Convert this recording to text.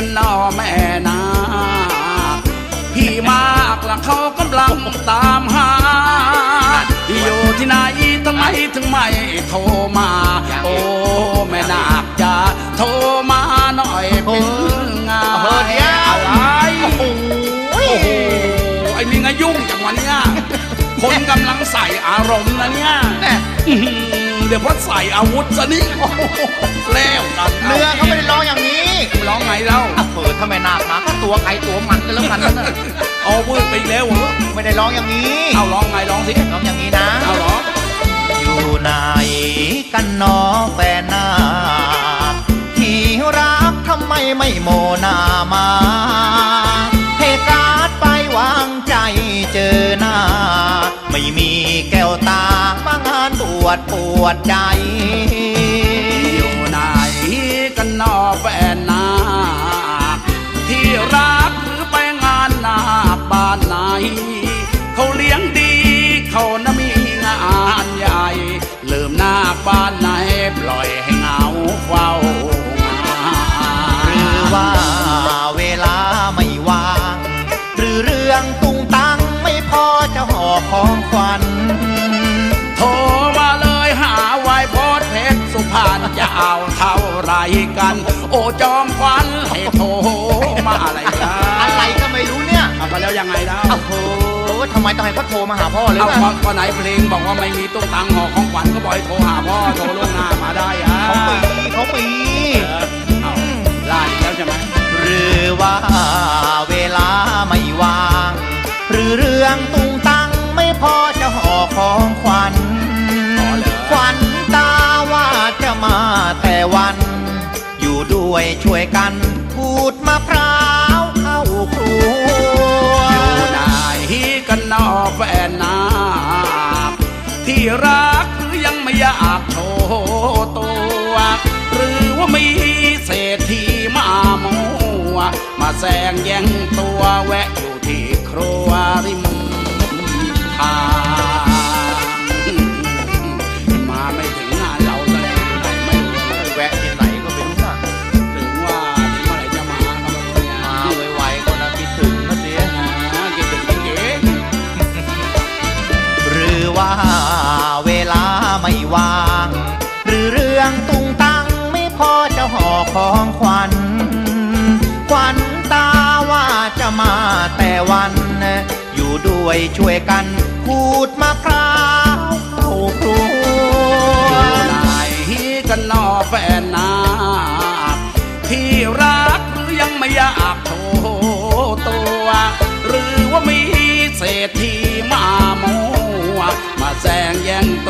กันหนอแม่นาพี่มากละเขากำลังตามหา อยู่ที่ไหนทำไมถึงไม่โทรมา โอ้แม่นาคจะโทรมาหน่อยเป็นไงเออเดี๋ยวอะไรโอ้โหโอ้โหไอ้นี่ไงยุ่งจังวันเนี้ยคนกำลังใส่อารมณ์นะเนี่ยแน่อื้อหือ เดี๋ยวพอใส่อาวุธซะนี่แล้วกันเนื้อเขาไม่ได้ร้องอย่างนี้ร้องไงเล่าอะเปิดทำไมนาคมาก็ตัวใครตัวมันกันแล้วกันนั่นน่ะเอาวืดไปอีกแล้วเหรอไม่ได้ร้องอย่างนี้ เอาร้องไงร้องสิร้องอย่างนี้นะเอาร้องอยู่ไหนกันหนอแฟนนาคที่รักทำไมไม่โมนามาเทการ์ดไปวางใจเจอ วดปวดใจ อยู่ไหนกันนอแฟนนาที่รักหรือไปงานนาบ้านไหน เขาเลี้ยงดีเขานะมีงานใหญ่ ลืมนาบ้านไหนปล่อยให้เหงาเฝ้างาหรือว่าเวลาไม่ว่าง หรือเรื่องตุงตังไม่พอจะห่อของขวัญโท เพชรสุพรรณจะเอาเท่าไรกัน โอ้จอมควันให้โทรมาอะไรกันอะไรก็ไม่รู้เนี่ยเอาไปแล้วยังไงแล้วโอ้โหทำไมต้องให้พ่อโทรมาหาพ่อเลยเอาวะพอพอไหนเพลงบอกว่าไม่มีตุ้งตังห่อของขวัญก็บอกให้โทรหาพ่อโทรล่วงหน้ามาได้อะเขาปีเขาปี วัน อยู่ด้วยช่วยกันพูดมะพร้าวเข้าครัวอยู่ไหนกันนอแฟนนาที่รักหรือยังไม่อยากโชว์ตัว หรือว่ามีเศรษฐีมามัวมาแซงแย่งตัวแวะอยู่ที่ครัวริม ว่าเวลาไม่ว่าง หรือเรื่องตุงตังไม่พอจะห่อของขวัญ ขวัญตาว่าจะมาแต่วัน อยู่ด้วยช่วยกันพูดมะพร้าวเข้าครัวไหนกันนอแฟนนาที่รักหรือยังไม่อยากโชว์ตัว หรือว่ามีเศรษฐี งแย่งตั